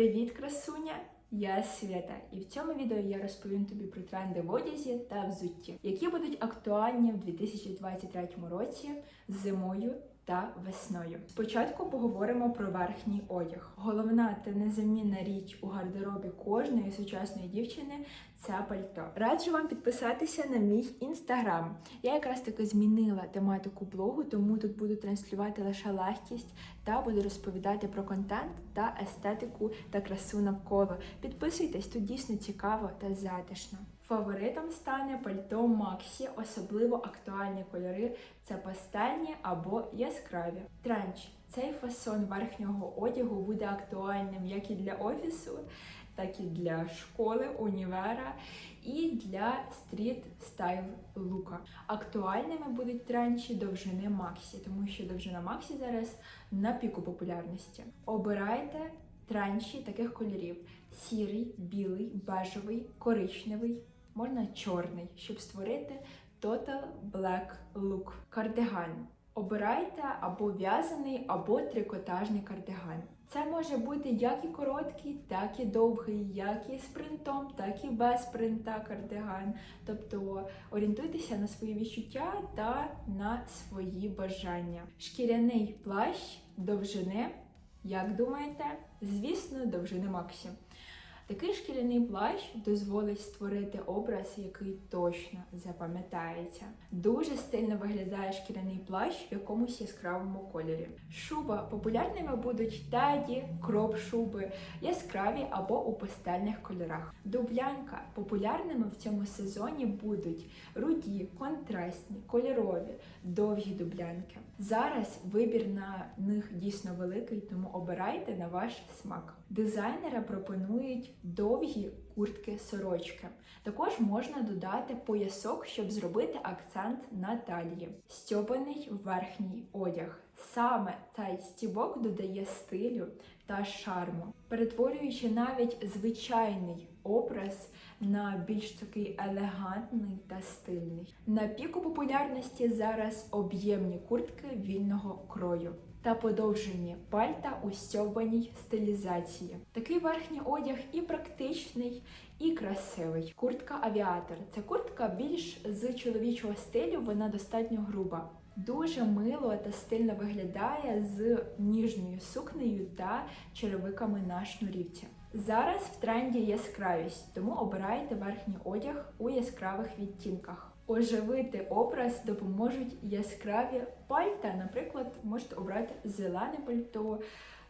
Привіт, красуня! Я Свята, і в цьому відео я розповім тобі про тренди в одязі та взутті, які будуть актуальні в 2023 році зимою та весною. Спочатку поговоримо про верхній одяг. Головна та незамінна річ у гардеробі кожної сучасної дівчини це пальто. Раджу вам підписатися на мій інстаграм. Я якраз таки змінила тематику блогу, тому тут буду транслювати лише легкість та буду розповідати про контент та естетику та красу навколо. Підписуйтесь, тут дійсно цікаво та затишно. Фаворитом стане пальто Максі, особливо актуальні кольори це пастельні або яскраві. Тренч цей фасон верхнього одягу буде актуальним як і для офісу, так і для школи, універа і для стріт стайл лука. Актуальними будуть тренчі довжини Максі, тому що довжина Максі зараз на піку популярності. Обирайте тренчі таких кольорів: сірий, білий, бежевий, коричневий, можна чорний, щоб створити Total Black Look. Кардиган. Обирайте або в'язаний, або трикотажний кардиган. Це може бути як і короткий, так і довгий, як і з так і без принта кардиган. Тобто орієнтуйтеся на свої відчуття та на свої бажання. Шкіряний плащ довжини, як думаєте? Звісно, довжини Максі. Такий шкіряний плащ дозволить створити образ, який точно запам'ятається. Дуже стильно виглядає шкіряний плащ в якомусь яскравому кольорі. Шуба популярними будуть теді, кроп шуби, яскраві або у пастельних кольорах. Дублянка популярними в цьому сезоні будуть руді, контрастні, кольорові, довгі дублянки. Зараз вибір на них дійсно великий, тому обирайте на ваш смак. Дизайнери пропонують довгі куртки сорочки. Також можна додати поясок, щоб зробити акцент на талії. Стьобаний верхній одяг. Саме цей стібок додає стилю та шарму, перетворюючи навіть звичайний образ на більш такий елегантний та стильний. На піку популярності зараз об'ємні куртки вільного крою та подовжені пальта у стьобаній стилізації. Такий верхній одяг і практичний, і красивий. Куртка авіатор. Це куртка більш з чоловічого стилю, вона достатньо груба. Дуже мило та стильно виглядає з ніжною сукнею та черевиками на шнурівці. Зараз в тренді яскравість, тому обирайте верхній одяг у яскравих відтінках. Оживити образ допоможуть яскраві пальта. Наприклад, можете обрати зелене пальто,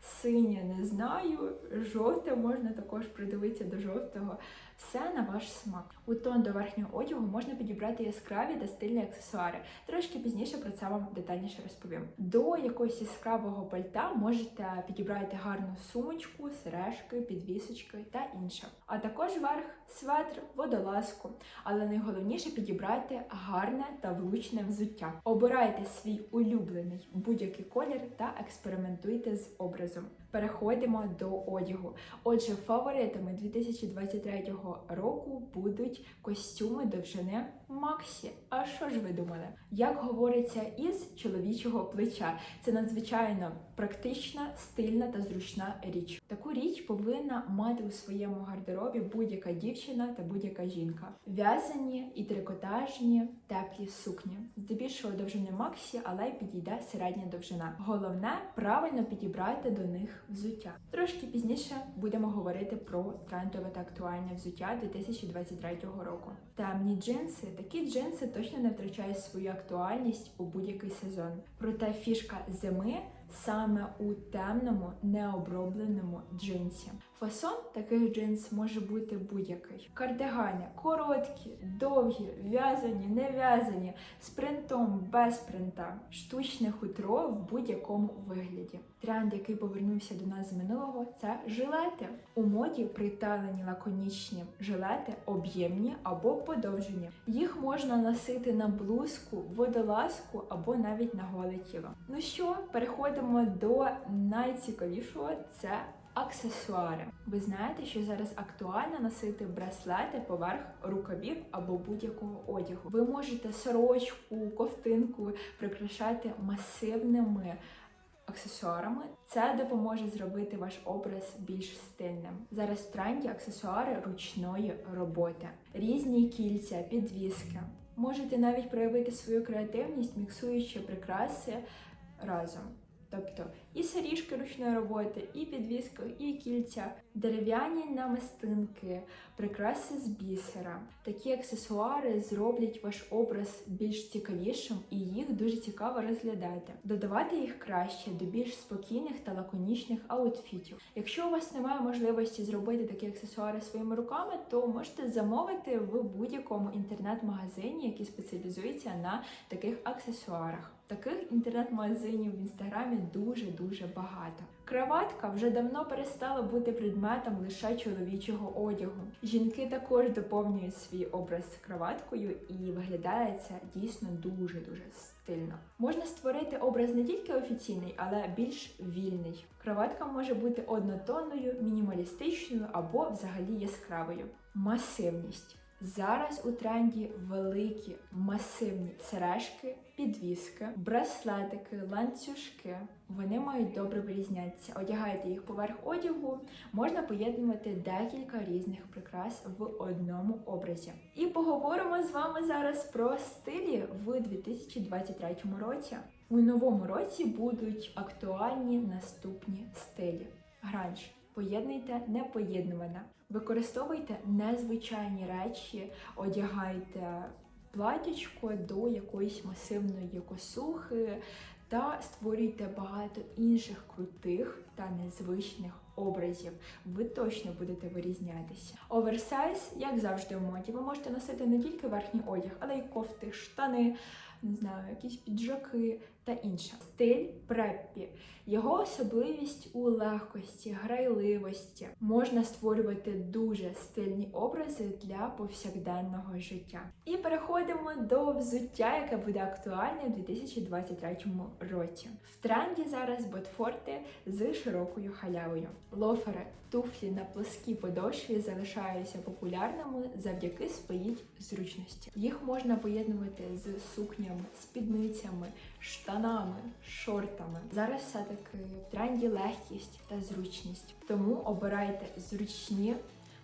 синє, не знаю, жовте можна також придивитися до жовтого. Все на ваш смак. У тон до верхнього одягу можна підібрати яскраві та стильні аксесуари. Трошки пізніше про це вам детальніше розповім. До якогось яскравого пальта можете підібрати гарну сумочку, сережки, підвісочки та інше. А також верх, светр, водолазку. Але найголовніше підібрати гарне та влучне взуття. Обирайте свій улюблений будь-який колір та експериментуйте з образом. coisa. Переходимо до одягу. Отже, фаворитами 2023 року будуть костюми довжини Максі. А що ж ви думали? Як говориться із чоловічого плеча? Це надзвичайно практична, стильна та зручна річ. Таку річ повинна мати у своєму гардеробі будь-яка дівчина та будь-яка жінка. В'язані і трикотажні теплі сукні. Здебільшого довжини Максі, але й підійде середня довжина. Головне правильно підібрати до них взуття. Трошки пізніше будемо говорити про трендове та актуальне взуття 2023 року. Темні джинси, такі джинси точно не втрачають свою актуальність у будь-який сезон. Проте фішка зими саме у темному необробленому джинсі. Фасон таких джинс може бути будь-який. Кардигани короткі, довгі, в'язані, не в'язані, з принтом, без принта, штучне хутро в будь-якому вигляді. Тренд, який повернувся до нас з минулого, це жилети. У моді приталені лаконічні жилети, об'ємні або подовжені. Їх можна носити на блузку, водолазку або навіть на голе тіло. Ну що, переходимо до найцікавішого це Аксесуари. Ви знаєте, що зараз актуально носити браслети поверх рукавів або будь-якого одягу. Ви можете сорочку, ковтинку прикрашати масивними аксесуарами. Це допоможе зробити ваш образ більш стильним. Зараз в тренді аксесуари ручної роботи, різні кільця, підвіски. Можете навіть проявити свою креативність, міксуючи прикраси разом. Тобто і саріжки ручної роботи, і підвіски, і кільця, дерев'яні намистинки, прикраси з бісера. Такі аксесуари зроблять ваш образ більш цікавішим і їх дуже цікаво розглядати. Додавати їх краще до більш спокійних та лаконічних аутфітів. Якщо у вас немає можливості зробити такі аксесуари своїми руками, то можете замовити в будь-якому інтернет-магазині, який спеціалізується на таких аксесуарах. Таких інтернет-магазинів в інстаграмі дуже дуже багато. Краватка вже давно перестала бути предметом лише чоловічого одягу. Жінки також доповнюють свій образ краваткою і виглядає це дійсно дуже дуже стильно. Можна створити образ не тільки офіційний, але більш вільний. Краватка може бути однотонною, мінімалістичною або взагалі яскравою. Масивність. Зараз у тренді великі масивні сережки, підвіски, браслетики, ланцюжки. Вони мають добре вирізнятися. Одягаєте їх поверх одягу, можна поєднувати декілька різних прикрас в одному образі. І поговоримо з вами зараз про стилі в 2023 році. У новому році будуть актуальні наступні стилі: гранж. Поєднуйте непоєднуване. Використовуйте незвичайні речі, одягайте платячко до якоїсь масивної косухи та створюйте багато інших крутих та незвичних образів. Ви точно будете вирізнятися. Оверсайз, як завжди, в моді. Ви можете носити не тільки верхній одяг, але й кофти, штани, не знаю, якісь піджаки та інше. Стиль преппі. Його особливість у легкості, грайливості. Можна створювати дуже стильні образи для повсякденного життя. І переходимо до взуття, яке буде актуальне у 2023 році. В тренді зараз ботфорти з широкою халявою. Лофери, туфлі на плоскій подошві залишаються популярними завдяки своїй зручності. Їх можна поєднувати з сукнями, спідницями, штанами, шортами. Зараз все-таки в тренді легкість та зручність. Тому обирайте зручні,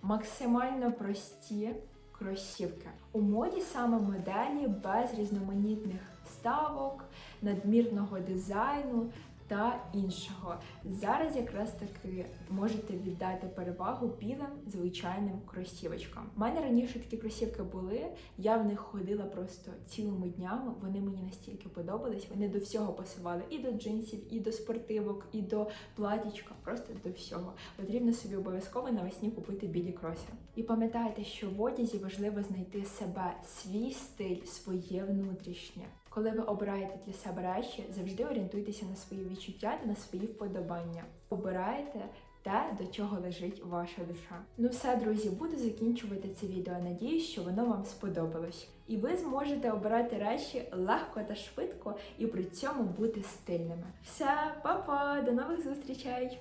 максимально прості кросівки. У моді саме моделі без різноманітних вставок, надмірного дизайну. Та іншого зараз якраз таки можете віддати перевагу білим звичайним кросівочкам. У мене раніше такі кросівки були. Я в них ходила просто цілими днями. Вони мені настільки подобались. Вони до всього пасували і до джинсів, і до спортивок, і до платічка. Просто до всього. Потрібно собі обов'язково навесні купити білі кроси. І пам'ятайте, що в одязі важливо знайти себе, свій стиль, своє внутрішнє. Коли ви обираєте для себе речі, завжди орієнтуйтеся на свої відчуття та на свої вподобання. Обирайте те, до чого лежить ваша душа. Ну все, друзі, буду закінчувати це відео. Надіюсь, що воно вам сподобалось. І ви зможете обирати речі легко та швидко і при цьому бути стильними. Все, па-па, до нових зустрічей!